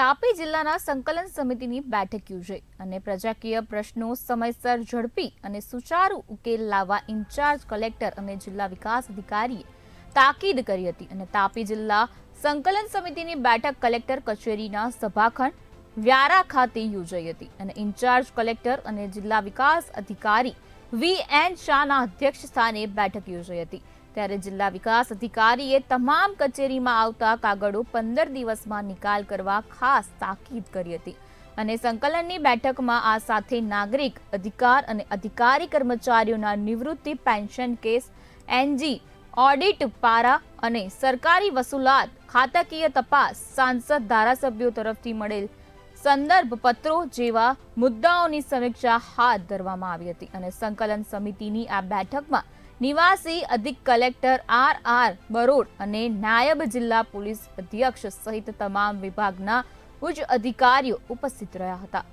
તાપી જિલ્લાના સંકલન સમિતિની બેઠક યોજાઈ અને પ્રજાકીય પ્રશ્નો સમયસર ઝડપી અને સુચારુ ઉકેલ લાવવા ઇન્ચાર્જ કલેક્ટર અને જિલ્લા વિકાસ અધિકારીએ તાકીદ કરી હતી અને તાપી જિલ્લા સંકલન સમિતિની બેઠક કલેક્ટર કચેરીના સભાખંડ વ્યારા ખાતે યોજાઈ હતી અને ઇન્ચાર્જ કલેક્ટર અને જિલ્લા વિકાસ અધિકારી વી એન શાહના અધ્યક્ષ સ્થાને બેઠક યોજાઈ હતી. ત્યારે જિલ્લા વિકાસ અધિકારીએ તમામ કચેરીમાં આવતા કાગળો પંદર દિવસમાં નિકાલ કરવા ખાસ તાકીદ કરી હતી. અને સંકલનની બેઠકમાં આ સાથે નાગરિક અધિકાર અને અધિકારી કર્મચારીઓના નિવૃત્તિ pension case, NG, audit para અને સરકારી વસૂલાત, ખાતાકીય તપાસ, સાંસદ ધારાસભ્યો તરફથી મળેલ સંદર્ભ પત્રો જેવા મુદ્દાઓની સમીક્ષા હાથ ધરવામાં આવી હતી. અને સંકલન સમિતિની આ બેઠકમાં નિવાસી અધિક કલેક્ટર આર આર બરોડ અને નાયબ જિલ્લા પોલીસ અધ્યક્ષ સહિત તમામ વિભાગના ઉચ્ચ અધિકારીઓ ઉપસ્થિત રહ્યા હતા.